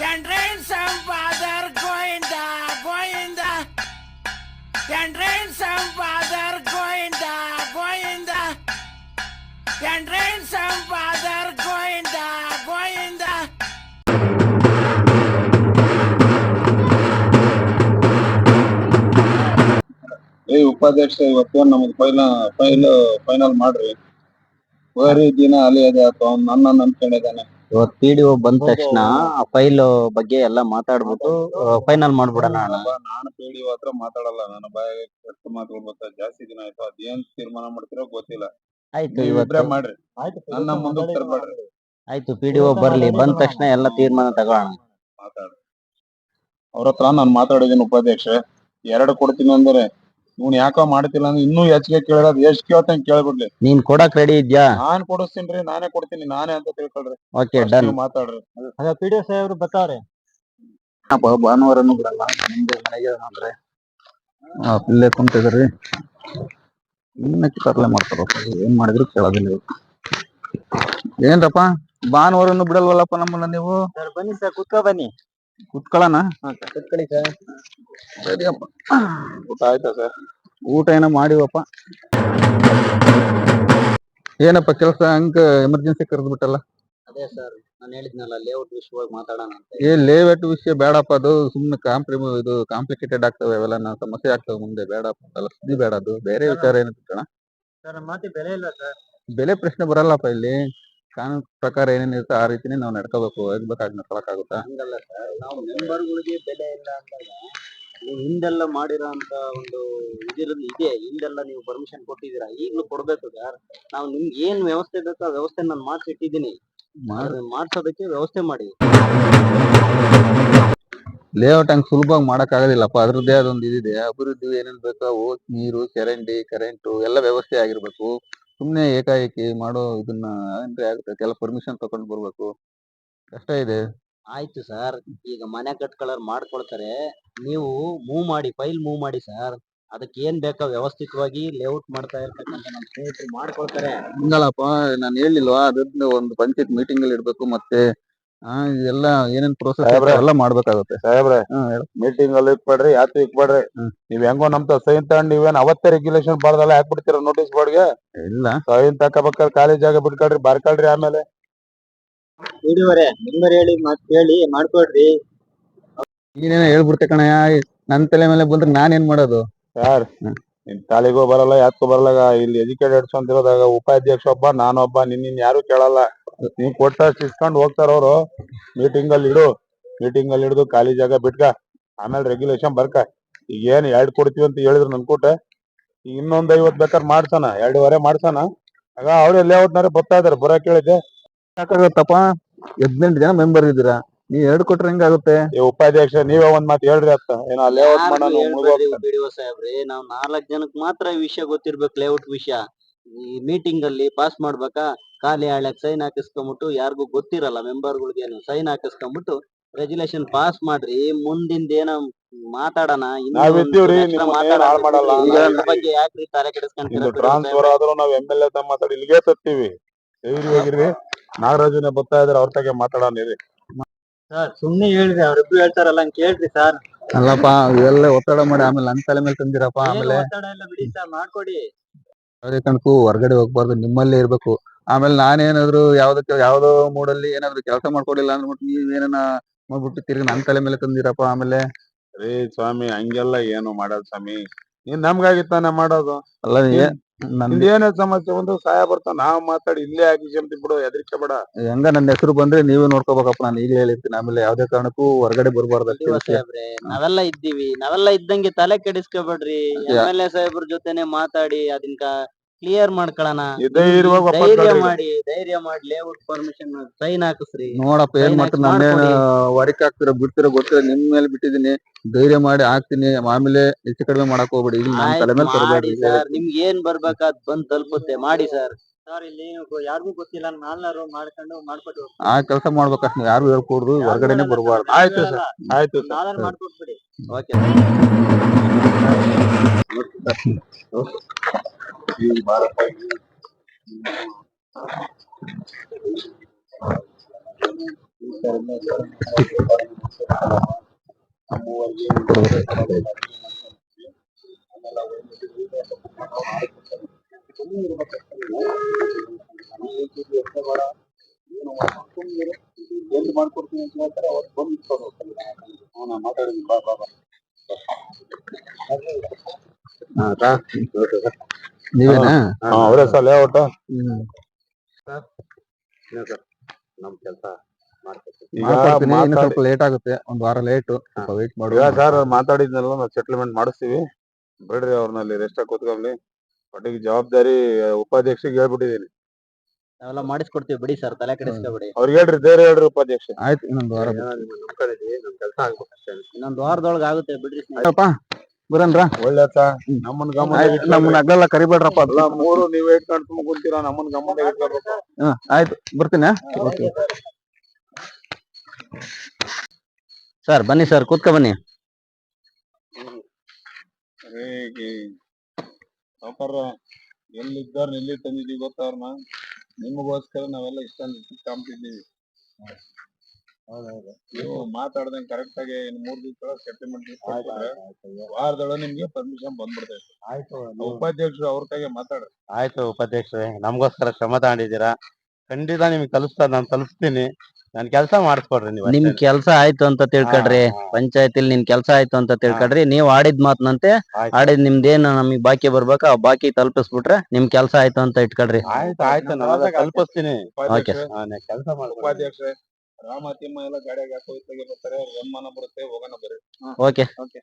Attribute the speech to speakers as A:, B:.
A: Can rain some father Goinda, Goinda. Can rain some father Goinda, Goinda. Can rain some father Goinda, Goinda.
B: ಏ ಉಪಾಧ್ಯಕ್ಷ ಇವತ್ತೇನ್ ನಮ್ದು fine file final ಮಾಡ್ರಿ ಬರೀ ದಿನ ಅಲೆ ಅಥವಾ ನನ್ನ ನಂಬ್ಕೊಂಡಿದ್ದಾನೆ
C: ಇವತ್ ಪಿ ಡಿ ಒ ಬಂದ ತಕ್ಷಣ ಆ ಫೈಲ್ ಬಗ್ಗೆ ಎಲ್ಲ ಮಾತಾಡ್ಬಿಟ್ಟು ಫೈನಲ್ ಮಾಡ್ಬಿಡೋಣ ನಾನು
B: ಪಿ ನಾನು ಪೇಡಿ ಹತ್ರ ಮಾತಾಡಲ್ಲ. ನನ್ನ ಬಾಯಿಗೆ ಕೆಟ್ಟ ಮಾತುಗಳು ಬರ್ತಾ ಜಾಸ್ತಿ ದಿನ ಆಯ್ತು. ಅದೇನ್ ತೀರ್ಮಾನ ಮಾಡ್ತಿರೋ ಗೊತ್ತಿಲ್ಲ.
C: ಆಯ್ತು ಇವತ್ತು.
B: ಮಾಡ್ರಿ. ನನ್ನ ಮುಂದಕ್ಕೆ ತರಬೇಡ್ರಿ
C: ಆಯ್ತು ಪಿ ಡಿ ಒ ಬರ್ಲಿ. ಬಂದ ತಕ್ಷಣ ಎಲ್ಲ ತೀರ್ಮಾನ ತಗೊಳ್ಳೋಣ
B: ಮಾತಾಡ್ರಿ ಅವ್ರ ಹತ್ರ ನಾನು ಮಾತಾಡಿದ್ದೀನಿ ಉಪಾಧ್ಯಕ್ಷ? ಎರಡು ಕೊಡ್ತೀನಿ ಅಂದ್ರೆ ಇವ್ನು ಯಾಕೋ ಮಾಡ್ತಿಲ್ಲ ಅಂದ್ರೆ ಇನ್ನೂ ಹೆಚ್ಚಿಗೆ ಕೇಳಿರೋದು ಎಷ್ಟ್ ಕೇಳ್ತಾನೆ ಕೇಳ್ಬಿಡ್ಲಿ.
C: ನೀನ್ ಕೊಡಕ್ ರೆಡಿ ಇದ್ಯಾ?
B: ನಾನ್ ಕೊಡಿಸ್ತೀನಿ ನಾನೇ ಕೊಡ್ತೀನಿ ನಾನೇ ಅಂತ ತಿಳ್ಕೊಳ್ರಿ.
C: ಓಕೆ
B: First
C: ಡನ್
B: ನೀವ್ ಮಾತಾಡ್ರಿ.
C: ಪಿ ಡಿ ಎಸ್ ಅವರು ಬರ್ತಾವ್ರೆ. ಭಾನುವಾರನು ಬಿಡಲ್ಲ ನಿಮ್ದು ಮನೆಗೆ ಅಂದ್ರೆ ಇಲ್ಲೇ ಕುಂತಿದ್ರಿ ಇನ್ನಕ್ಕೆ ತರಲೆ ಮಾಡ್ತಾರಪ್ಪ ಏನ್ ಮಾಡಿದ್ರು ಕೇಳೋದಿಲ್ಲ ಇವ್ರು. ಏನ್ರಪ್ಪ ಭಾನುವಾರನು ಬಿಡಲ್ವಲ್ಲಪ್ಪ ನಮ್ಮನ್ನ ನೀವು? ಬನ್ನಿ ಸರ್ ಕುತ್ಕೊ ಬನ್ನಿ. ಕುತ್ಕೊಳ್ಳೋಣ ಕುತ್ಕೊಳ್ಳಿ ಸರ್. ಸರಿಯಪ್ಪ.
B: ಊಟ ಆಯ್ತಾ ಸರ್?
C: ಊಟ ಏನ ಮಾಡಿವಪ್ಪ. ಏನಪ್ಪ ಕೆಲಸ ಹಂಗ ಎಮರ್ಜೆನ್ಸಿ ಕರೆದ್ಬಿಟ್ಟಲ್ಲ? ಅದೇ ಸರ್ ನಾನು ಹೇಳಿದ್ನಲ್ಲ ಲೇಔಟ್ ವಿಷಯವಾಗಿ ಮಾತಾಡೋಣ ಅಂತ. ಏ ಲೇಔಟ್ ವಿಷಯ ಬೇಡಪ್ಪ ಅದು ಸುಮ್ನೆ ಕಾಂಪ್ಲಿ ಇದು ಕಾಂಪ್ಲಿಕೇಟೆಡ್ ಆಗ್ತವೆ ಅವೆಲ್ಲ ನಾ ಸಮಸ್ಯೆ ಆಗ್ತವೆ ಮುಂದೆ ಬೇಡಪ್ಪ ಸುದ್ದಿ ಬೇಡ ಅದು. ಬೇರೆ ವಿಚಾರ ಏನಂತ ಕಣ
D: ಸರ್ ಮಾತಿ ಬೆಲೆ ಇಲ್ಲ ಸರ್
C: ಬೆಲೆ ಪ್ರಶ್ನೆ ಬರಲ್ಲಪ್ಪ ಇಲ್ಲಿ. ಕಾನೂನು ಪ್ರಕಾರ ಏನೇನ್ ಇರುತ್ತೆ ಆ ರೀತಿನೇ ನಾವು ನಡ್ಕೋಬೇಕು. ಹೋಗ್ಬೇಕಾಗಿ ನಡ್ಕೊಳಕ್ಕಾಗುತ್ತಾ
D: ಹಂಗಲ್ಲ ಸರ್ ನಾವು ಮೆಂಬರ್ಗಳಿಗೆ ಬೆಲೆ ಇಲ್ಲ ಅಂದಾಗ ನೀವು ಹಿಂದೆಲ್ಲ ಮಾಡಿರೋ ಅಂತ ಒಂದು ಇದಿರೋದು ಇದೆ. ಹಿಂದೆಲ್ಲ ನೀವು ಪರ್ಮಿಷನ್ ಕೊಟ್ಟಿದ್ದೀರಾ? ಈಗಲೂ ಕೊಡ್ಬೇಕು ಸರ್ ನಾವು ನಿಮ್ಗೆ ಏನ್ ವ್ಯವಸ್ಥೆ ಬೇಕೋ ಆ ವ್ಯವಸ್ಥೆ ನಾನು ಮಾಡಿಸಿಟ್ಟಿದ್ದೀನಿ. ಮಾಡ್ಸೋದಕ್ಕೆ ವ್ಯವಸ್ಥೆ ಮಾಡಿ.
C: ಲೇಔಟ್ ಹಂಗ್ ಸುಲಭವಾಗಿ ಮಾಡೋಕ್ಕಾಗೋದಿಲ್ಲಪ್ಪ. ಅದರದ್ದೇ ಅದೊಂದು ಇದಿದೆ. ಅಭಿವೃದ್ಧಿ ಏನೇನು ಬೇಕೋ ಅವು ನೀರು ಚರಂಡಿ ಕರೆಂಟು ಎಲ್ಲ ವ್ಯವಸ್ಥೆ ಆಗಿರಬೇಕು. ಸುಮ್ಮನೆ ಏಕಾಏಕಿ ಮಾಡೋ ಇದನ್ನ ಅಂದ್ರೆ ಆಗುತ್ತೆ. ಎಲ್ಲ ಪರ್ಮಿಷನ್ ತಗೊಂಡು ಬರ್ಬೇಕು. ಕಷ್ಟ ಇದೆ.
D: ಆಯ್ತು ಸರ್. ಈಗ ಮನೆ ಕಟ್ಕೊಳ್ಳೋರು ಮಾಡ್ಕೊಳ್ತಾರೆ. ನೀವು ಮೂವ್ ಮಾಡಿ ಫೈಲ್ ಮೂವ್ ಮಾಡಿ ಸರ್. ಅದಕ್ಕೆ ಏನ್ ಬೇಕೋ ವ್ಯವಸ್ಥಿತವಾಗಿ ಲೇಔಟ್ ಮಾಡ್ತಾ ಇರ್ತಕ್ಕಂಥ ನಮ್ಮ ಸ್ನೇಹಿತರು ಮಾಡ್ಕೊಳ್ತಾರೆ.
C: ಹಿಂಗಲ್ಲಪ್ಪ ನಾನು ಹೇಳಿಲ್ವಾ? ಅದನ್ನ ಒಂದು ಪಂಚಾಯತ್ ಮೀಟಿಂಗ್ ಅಲ್ಲಿ ಇಡ್ಬೇಕು ಮತ್ತೆ ಆ ಇದೆಲ್ಲ ಏನೇನ್ ಪ್ರೋಸೆಸ್
B: ಸಾಹೇಬ್ರೆ.
C: ಎಲ್ಲ ಮಾಡ್ಬೇಕಾಗುತ್ತೆ.
B: ಸಾಹೇಬ್ರೆ
C: ಹ್ಮ್ ಹೇಳು.
B: ಮೀಟಿಂಗ್ ಅಲ್ಲಿ ಇಟ್ಬೇಡ್ರಿ ಯಾತು ಇಕ್ಬೇಡ್ರಿ.
C: ಹ್ಮ್.
B: ನೀವ್ ಹೆಂಗೋ ನಮ್ ಸೈನ್ ತಗೊಂಡ್ ನೀವೇನ್ ಅವತ್ತೇ ರೆಗ್ಯುಲೇಷನ್ ಬಾರ್ದಲ್ಲ ಹಾಕ್ಬಿಡ್ತೀರ ನೋಟಿಸ್ ಬೋರ್ಡ್ಗೆ
C: ಇಲ್ಲ.
B: ಸೈನ್ ತಕೋಬೇಕಾದ್ರೆ ಖಾಲಿ ಜಾಗ ಬಿಟ್ಕೊಳ್ರಿ ಬರ್ಕೊಳ್ರಿ ಆಮೇಲೆ.
D: ಹಿಡಿಯವರೇ ನಿಮ್ಮರ್ ಹೇಳಿ ಮಾತ್ ಕೇಳಿ ಮಾಡ್ಕೊಡ್ರಿ.
C: ನೀನೇನ ಹೇಳ್ಬಿಡ್ತೆ ಕಣಯ್ಯ ನನ್ ತಲೆ ಮೇಲೆ ಬಂದ್ರೆ ನಾನ್ ಏನ್ ಮಾಡೋದು
B: ಸರ್ ತಾಲಿಗೂ ಬರಲ್ಲ ಯಾತ್ಕೋ ಬರಲ್ಲ ಇಲ್ಲಿ ಎಜುಕೇಟೆಡ್ ಅಂತ ಇರೋದಾಗ ಉಪಾಧ್ಯಕ್ಷ ಒಬ್ಬ ನಾನೊಬ್ಬ ನಿನ್ನ ಯಾರು ಕೇಳಲ್ಲ. ನೀವ್ ಕೊಟ್ಟಷ್ಟು ಇಸ್ಕೊಂಡ್ ಹೋಗ್ತಾರ ಅವ್ರು. ಮೀಟಿಂಗ್ ಅಲ್ಲಿ ಇಡು ಮೀಟಿಂಗ್ ಅಲ್ಲಿ ಹಿಡಿದು ಖಾಲಿ ಜಾಗ ಬಿಟ್ಕ ಆಮೇಲೆ ರೆಗ್ಯುಲೇಷನ್ ಬರ್ಕ. ಈಗ ಏನ್ ಎರಡ್ ಕೊಡ್ತೀವಿ ಅಂತ ಹೇಳಿದ್ರು ನನ್ಕೊಟ್ಟ ಈಗ ಇನ್ನೊಂದ್ ಐವತ್ ಬೇಕಾದ್ರೆ ಮಾಡ್ಸಣ ಎರಡೂವರೆ ಮಾಡ್ಸಣ. ಆಗ ಅವ್ರೇ ಲೇಔಟ್ನಾರೆ ಬರ್ತಾ ಇದಾರೆ ಬರ ಕೇಳಿದ್ದೆ.
C: ಸಾಕಾಗತ್ತಪ್ಪ? ಹದಿನೆಂಟು ಜನ ಮೆಂಬರ್ ಇದ್ದೀರಾ? ನೀವ್ ಎರಡು ಕೊಟ್ರೆ ಹೆಂಗಾಗುತ್ತೆ?
B: ಈ ಉಪಾಧ್ಯಕ್ಷ ನೀವೇ ಒಂದ್ ಮಾತು ಹೇಳ್ರಿ ಅತ್ತ. ಏನೋ ಲೇಔಟ್ ಮಾಡೋಣ.
D: ಬಿಡಿಒ ಸಾಹೇಬ್ರೆ ನಾವ್ ನಾಲ್ಕ್ ಜನಕ್ ಮಾತ್ರ ಈ ವಿಷಯ ಗೊತ್ತಿರ್ಬೇಕು ಲೇಔಟ್ ವಿಷಯ. ಈ ಮೀಟಿಂಗ್ ಅಲ್ಲಿ ಪಾಸ್ ಮಾಡ್ಬೇಕಾ? ಖಾಲಿ ಹಳ್ಯಾಕ್ ಸೈನ್ ಹಾಕಿಸ್ಕೊಂಬಿಟ್ಟು ಯಾರಿಗೂ ಗೊತ್ತಿರಲ್ಲ ಮೆಂಬರ್ಗಳಿಗೆ ಸೈನ್ ಹಾಕಿಸ್ಕೊಂಬಿಟ್ಟು ರೆಜುಲೇಷನ್ ಪಾಸ್ ಮಾಡ್ರಿ. ಮುಂದಿಂದ ಏನೋ ಮಾತಾಡೋಣ.
B: ಏನ್ ಹಾಳ್ ಮಾಡಲ್ಲ.
D: ಬಗ್ಗೆ ಯಾಕ್ರಿ ತಲೆ ಕೆಡಿಸ್ಕೊಂತೀರ
B: ನಿಮ್ದು ಟ್ರಾನ್ಸ್ಫರ್ ಆದ್ರೂ ನಾವ್ ಎಂ ಎಲ್ ಎ ಮಾತಾಡಿ ಇಲ್ಲಿಗೆ ತರ್ತೀವಿ ನಾಗರಾಜನೇ ಬರ್ತಾ ಇದಾರೆ ಅವ್ರ ತಾಗೆ ಮಾತಾಡೋಣ ಇರಿ
D: ಸರ್ ಸುಮ್ನೆ ಹೇಳ್ರಿ ಅವ್ರಿಬ್ರು ಹೇಳ್ತಾರಲ್ಲ ಹಂಗ್ ಕೇಳ್ರಿ ಸರ್.
C: ಅಲ್ಲಪ್ಪ ಎಲ್ಲ ಒತ್ತಡ ಮಾಡಿ ಆಮೇಲೆ ನನ್ ತಲೆ ಮೇಲೆ ತಂದಿರಪ್ಪ ಆಮೇಲೆ
D: ಒತ್ತಡ ಎಲ್ಲ ಬಿಡಿ ಸರ್ ಮಾಡ್ಕೊಡಿ.
C: ಯಾವುದೇ ಕಣಕು ಹೊರಗಡೆ ಹೋಗ್ಬಾರ್ದು ನಿಮ್ಮಲ್ಲೇ ಇರ್ಬೇಕು. ಆಮೇಲೆ ನಾನೇನಾದ್ರು ಯಾವ್ದಕ್ಕೆ ಯಾವ್ದೋ ಮೂಡಲ್ಲಿ ಏನಾದ್ರು ಕೆಲಸ ಮಾಡ್ಕೊಡಿಲ್ಲ ಅಂದ್ಬಿಟ್ಟು ನೀವ್ ಏನನ ಮಾಡ್ಬಿಟ್ಟು ತಿರ್ಗಿ ನನ್ ತಲೆ ಮೇಲೆ ತಂದಿರಪ್ಪ ಆಮೇಲೆ?
B: ರೀ ಸ್ವಾಮಿ ಹಂಗೆಲ್ಲ ಏನು ಮಾಡೋದು ಸ್ವಾಮಿ. ನೀನ್ ನಮ್ಗಾಗಿತ್ತಾನೆ ಮಾಡೋದು.
C: ಅಲ್ಲ ಏ- ನನ್
B: ನಿಂದ್ ಏನೇ ಸಮಸ್ಯೆ ಒಂದು ಸಹಾಯ ಬರ್ತಾವ. ನಾವ್ ಮಾತಾಡಿ ಇಲ್ಲೇ ಹಾಕಿ ಬಿಡು ಹೆದರಿಕೆ ಬೇಡ.
C: ಹೆಂಗ ನನ್ನ ಹೆಸರು ಬಂದ್ರೆ ನೀವೇ ನೋಡ್ಕೋಬೇಕಪ್ಪ. ನಾನು ಈಗಲೇ ಹೇಳಿರ್ತೀನಿ. ಆಮೇಲೆ ಯಾವ್ದೇ ಕಾರಣಕ್ಕೂ ಹೊರಗಡೆ ಬರಬಾರ್ದು
D: ಸಾಹೇಬ್ರೆ ನಾವೆಲ್ಲ ಇದ್ದೀವಿ. ನಾವೆಲ್ಲ ಇದ್ದಂಗೆ ತಲೆ ಕೆಡಿಸ್ಕೋಬೇಡ್ರಿ. ಎಂ ಎಲ್ ಎ ಸಾಹೇಬ್ರ ಜೊತೆನೆ ಮಾತಾಡಿ ಅದನ್ನ ಕ್ಲಿಯರ್ ಮಾಡ್ಕೊಳ್ಳೋಣ
B: ಈ ಇರುವಾಗ ವಾಪಸ್
D: ಧೈರ್ಯ
B: ಕಳ್ರಿ.
D: ಮಾಡಿ ಧೈರ್ಯ ಮಾಡಿ ಲೇಔಟ್ ಪರ್ಮಿಷನ್ ಸೈನ್ ಹಾಕಿಸ್ರಿ.
C: ನೋಡಪ್ಪ ಏನ್ ಮಾಡ್ತಾರೆ
D: ಹಾಕ್ಸಿ
C: ನನ್ನೇನು ಹಾಕ್ತಿರೋ ಬಿಡ್ತಿರೋ ಗೊತ್ತಿಲ್ಲ ನಿಮ್ ಮೇಲೆ ಬಿಟ್ಟಿದೀನಿ ಧೈರ್ಯ ಮಾಡಿ ಹಾಕ್ತೀನಿ ಆಮೇಲೆ ಹೆಚ್ಚು ಕಡಿಮೆ ಮಾಡಕ್ ಹೋಗ್ಬೇಡಿ. ಇಲ್ಲಿ ತಲೆ ಮೇಲೆ
D: ಆಯ್ತ್ ಮಾಡಿ
C: ತರಬೇಡ್ರಿ.
D: ಸರ್ ನಿಮ್ಗೆ ಏನ್ ಬರ್ಬೇಕಾದ್ ಬಂದ್ ತಲುಪುತ್ತೆ ಮಾಡಿ ಸರ್ ಸರ್ ಇಲ್ಲಿ ಯಾರಿಗೂ ಗೊತ್ತಿಲ್ಲ ನಾಲ್ನಾರು ಮಾಡ್ಕೊಂಡು ಮಾಡ್ಕೊಟ್ಟು
C: ಆ ಕೆಲಸ ಮಾಡ್ಬೇಕಷ್ಟು ಯಾರು ಹೇಳ್ಕೊಡ್ರು ಹೊರಗಡೆನೆ ಬರಬಾರ್ದು.
B: ಆಯ್ತು ಸರ್ ಆಯ್ತು ಸರ್.
D: ನಾಳೆ ಮಾಡ್ಕೊಟ್ಬಿಡಿ ಓಕೆ
B: ಈ ಭಾರತ ಎಲ್ಲಿ ಮಾಡ್ಕೊಡ್ತೀನಿ ಅಂತ ಹೇಳ್ತಾರೆ ಅವತ್ತು ಬಂದು ಇಟ್ಕೊಂಡು ಹೋಗ್ತಾರೆ ಅವ್ನು ಮಾತಾಡಿದ್ದೀನಿ ಬಾ ಬಾ ಬಾ
C: ನೀವೇನಾ?
B: ಹಾ. ಅವರೇ ಸರ್ ಲೇಔಟ್
C: ಹ್ಮ್.
D: ನಮ್ ಕೆಲಸ
C: ಮಾಡ್ಕೊಡ್ತೀನಿ ಇನ್ನು ಸ್ವಲ್ಪ ಲೇಟ್ ಆಗುತ್ತೆ. ಒಂದ್ ವಾರ ಲೇಟ್ ಸ್ವಲ್ಪ ವೇಟ್
B: ಈಗ ಸರ್ ಮಾತಾಡಿದ್ನಲ್ಲ ನಾವು ಸೆಟ್ಲ್ಮೆಂಟ್ ಮಾಡಿಸ್ತೀವಿ. ಬಿಡ್ರಿ ಅವ್ರನ್ನಲ್ಲಿ ರೆಸ್ಟ್ ಕೂತ್ಕೊಂಡ್ಲಿ ಒಟ್ಟಿಗೆ ಜವಾಬ್ದಾರಿ ಉಪಾಧ್ಯಕ್ಷರಿಗೆ ಹೇಳ್ಬಿಟ್ಟಿದೀನಿ.
D: ನಾವೆಲ್ಲ ಮಾಡಿಸ್ಕೊಡ್ತೀವಿ ಬಿಡಿ ಸರ್ ತಲೆ ಕೆಡಿಸ್ಕೊಬೇಡಿ.
B: ಅವ್ರಿಗೆ ಹೇಳ್ರಿ ಬೇರೆ ಹೇಳ್ರಿ ಉಪಾಧ್ಯಕ್ಷ
C: ಆಯ್ತು ಇನ್ನೊಂದು ವಾರ
D: ನಮ್ ಕೆಲಸ ಆಗ್ಬೇಕು ಇನ್ನೊಂದ್ ವಾರದೊಳಗೆ ಆಗುತ್ತೆ ಬಿಡ್ರಿ.
C: ಆಯ್ತಪ್ಪ ಬರನ್ರ.
B: ಒಳ್ಳೆತ ನಮ್ಮನ್ ಗಮನ
C: ಆಯ್ತು ನಮ್ಮನ್ನ ಅಗ್ಲೆಲ್ಲ ಕರಿಬೇಡ್ರಪ್ಪ. ಅದು
B: ಎಲ್ಲ ಮೂರು ನೀವೇ ಇಟ್ಕೊಂಡು ತುಂಬ ಕುಂತೀರಾ ನಮ್ಮನ್ ಗಮನ ಇಟ್ಕೋಬೇಕು
C: ಹ್ಮ್ ಆಯ್ತು ಬರ್ತೀನಿ ಓಕೆ
D: ಸರ್ ಬನ್ನಿ ಸರ್ ಕೂತ್ಕೊ ಬನ್ನಿ.
B: ಸಾವುಕಾರ ಎಲ್ಲಿದ್ದಾರ ಎಲ್ಲಿ ತಂದಿದ್ದೀವಿ ಗೊತ್ತಾ ಅವ್ರನ್ನ ನಿಮಗೋಸ್ಕರ ನಾವೆಲ್ಲ ಇಷ್ಟೊಂದು ಹೌದೌದು. ನೀವು ಮಾತಾಡ್ದಂಗೆ ಕರೆಕ್ಟ್ ಆಗಿ ಮೂರ್ ದಿವಸ ಸೆಟಲ್ಮೆಂಟ್ ವಾರದೊಳಗೆ ನಿಮ್ಗೆ ಪರ್ಮಿಷನ್ ಬಂದ್ಬಿಡ್ತೈತೆ.
A: ಆಯ್ತು
B: ಉಪಾಧ್ಯಕ್ಷರು ಅವ್ರ ಕೈಗೆ ಮಾತಾಡ್ರಿ.
A: ಆಯ್ತು ಉಪಾಧ್ಯಕ್ಷರೇ ನಮಗೋಸ್ಕರ ಶ್ರಮ ತಗೊಂಡಿದ್ದೀರಾ? ಖಂಡಿತ ನಿಮ್ಗೆ ತಲುಪ್ತಾ ನಾನು ತಲುಪ್ತೀನಿ. ನನ್ ಕೆಲಸ ಮಾಡಿಸ್ಕೊಡ್ರಿ ನೀವು
D: ನಿಮ್. ಕೆಲ್ಸ ಆಯ್ತು ಅಂತ ತಿಳ್ಕೊಡ್ರಿ. ಪಂಚಾಯತಿಲ್ ನಿನ್ ಕೆಲ್ಸ ಆಯ್ತು ಅಂತ ತಿಳ್ಕೊಡ್ರಿ. ನೀವ್ ಆಡಿದ್ ಮಾತ್ನಂತೆ. ಆಡಿದ್ ನಿಮ್ದೇನ್ ನಮಗ್ ಬಾಕಿ ಬರ್ಬೇಕು ಆ ಬಾಕಿ ತಲುಪಿಸ್ಬಿಟ್ರೆ ನಿಮ್ ಕೆಲ್ಸ ಆಯ್ತು ಅಂತ ಇಟ್ಕೊಡ್ರಿ.
A: ಆಯ್ತು ಆಯ್ತು. ನಾನು ತಲುಪಿಸ್ತೀನಿ.
B: ಉಪಾಧ್ಯಕ್ಷರೇ
A: ಕೆಲಸ ಮಾಡ್ಕೊಡ್ತೀನಿ.
B: ಉಪಾಧ್ಯಕ್ಷರೇ ರಾಮ ತಿಮ್ಮ ಎಲ್ಲ ಗಾಡಿಯಾಗ ಹಾಕೋ ಬರ್ತಾರೆ ಅವ್ರ ಗಮನ ಬರುತ್ತೆ ಹೋಗೋಣ ಬರ್ರಿ.
D: ಓಕೆ.
B: ಓಕೆ.